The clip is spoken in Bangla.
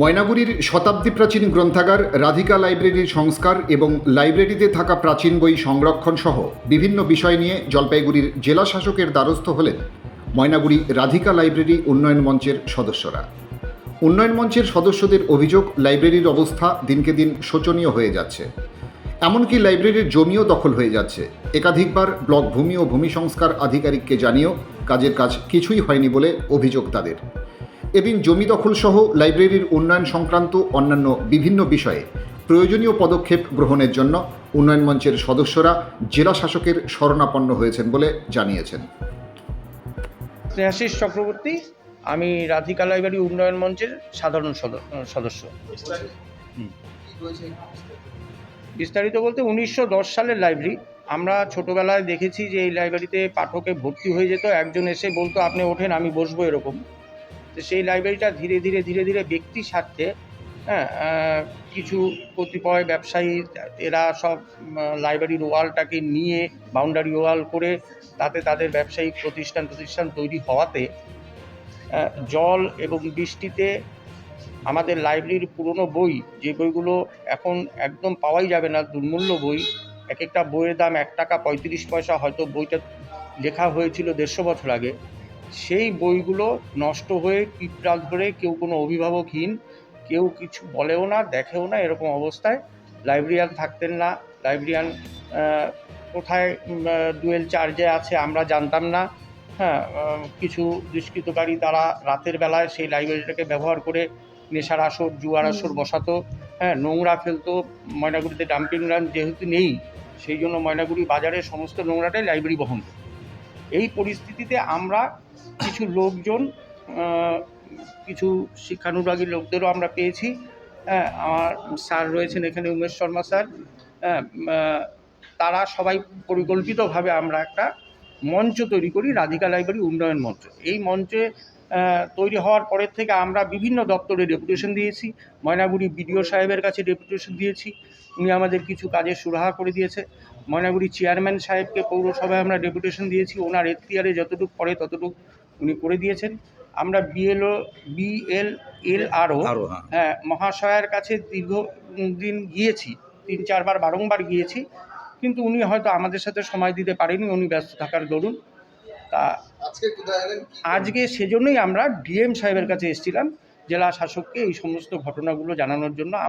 ময়নাগুড়ির শতাব্দী প্রাচীন গ্রন্থাগার, রাধিকা লাইব্রেরির সংস্কার এবং লাইব্রেরিতে থাকা প্রাচীন বই সংরক্ষণ সহ বিভিন্ন বিষয় নিয়ে জলপাইগুড়ির জেলা শাসকের দ্বারস্থ হলেন ময়নাগুড়ি রাধিকা লাইব্রেরি উন্নয়ন মঞ্চের সদস্যরা। উন্নয়ন মঞ্চের সদস্যদের অভিযোগ, লাইব্রেরির অবস্থা দিনকে দিন শোচনীয় হয়ে যাচ্ছে। এমনকি লাইব্রেরির জমিও দখল হয়ে যাচ্ছে। একাধিকবার ব্লক ভূমি ও ভূমি সংস্কার আধিকারিককে জানিয়েও কাজের কাজ কিছুই হয়নি বলে অভিযোগ তাদের। এদিন জমি দখল সহ লাইব্রেরির উন্নয়ন সংক্রান্ত অন্যান্য বিভিন্ন বিষয়ে প্রয়োজনীয় পদক্ষেপ গ্রহণের জন্য উন্নয়ন মঞ্চের সদস্যরা জেলা শাসকের শরণাপন্ন হয়েছেন বলে জানিয়েছেন। স্নেহাশিস চক্রবর্তী, আমি রাধিকা লাইব্রেরি উন্নয়ন মঞ্চের সাধারণ সদ- সদস্য। বিস্তারিত বলতে উনিশশো দশ সালের লাইব্রেরি, আমরা ছোটোবেলায় দেখেছি যে এই লাইব্রেরিতে পাঠকে ভর্তি হয়ে যেত, একজন এসে বলতো, আপনি ওঠেন, আমি বসবো এরকম। সেই লাইব্রেরিটা ধীরে ধীরে ধীরে ধীরে ব্যক্তি স্বার্থে হ্যাঁ কিছু কতিপয় ব্যবসায়ী, এরা সব লাইব্রেরির ওয়ালটাকে নিয়ে বাউন্ডারি ওয়াল করে তাতে তাদের ব্যবসায়িক প্রতিষ্ঠান প্রতিষ্ঠান তৈরি হওয়াতে জল এবং বৃষ্টিতে আমাদের লাইব্রেরির পুরনো বই, যে বইগুলো এখন একদম পাওয়াই যাবে না, দুর্মূল্য বই এক একটা বইয়ের দাম এক টাকা পঁয়ত্রিশ পয়সা, হয়তো বইটা লেখা হয়েছিল দেড়শো বছর আগে সেই বইগুলো নষ্ট হয়ে পিঁপড়া ধরে কেউ কোনো অভিভাবকহীন কেউ কিছু বলেও না দেখেও না এরকম অবস্থায়। লাইব্রেরিয়ান থাকতেন না। লাইব্রেরিয়ান কোথায় ডুয়েল চার্জে আছে আমরা জানতাম না। হ্যাঁ কিছু দুষ্কৃতকারী তারা রাতের বেলায় সেই লাইব্রেরিটাকে ব্যবহার করে নেশার আসর জুয়ার আসর বসাতো। হ্যাঁ নোংরা ফেলতো ময়নাগুড়িতে ডাম্পিং গ্রাউন্ড যেহেতু নেই সেই জন্য ময়নাগুড়ি বাজারের সমস্ত নোংরাটাই লাইব্রেরি বহন করে এই পরিস্থিতিতে আমরা কিছু লোকজন কিছু শিক্ষানুরাগী লোকদেরও আমরা পেয়েছি। হ্যাঁ আমার স্যার রয়েছেন এখানে উমেশ শর্মা স্যার। হ্যাঁ তারা সবাই পরিকল্পিতভাবে আমরা একটা মঞ্চ তৈরি করি, রাধিকা লাইব্রেরি উন্নয়ন মঞ্চ। এই মঞ্চে তৈরি হওয়ার পরের থেকে আমরা বিভিন্ন দপ্তরে ডেপুটেশন দিয়েছি। ময়নাগুড়ি বিডিও সাহেবের কাছে ডেপুটেশন দিয়েছি। উনি আমাদের কিছু কাজের সুরাহা করে দিয়েছে। ময়নাগুড়ি চেয়ারম্যান সাহেবকে পৌরসভায় আমরা ডেপুটেশন দিয়েছি। ওনার এখতিয়ারে যতটুকু পড়ে ততটুকু উনি করে দিয়েছেন। আমরা বিএলও বিএল এল আরও আরও হ্যাঁ। হ্যাঁ মহাশয়ের কাছে দীর্ঘ দিন গিয়েছি তিন চারবার বারংবার গিয়েছি। কিন্তু উনি হয়তো আমাদের সাথে সময় দিতে পারেনি উনি ব্যস্ত থাকার দরুন। তা আজকে সেজন্যই আমরা ডিএম সাহেবের কাছে এসেছিলাম জেলা শাসককে এই সমস্ত ঘটনাগুলো জানানোর জন্য।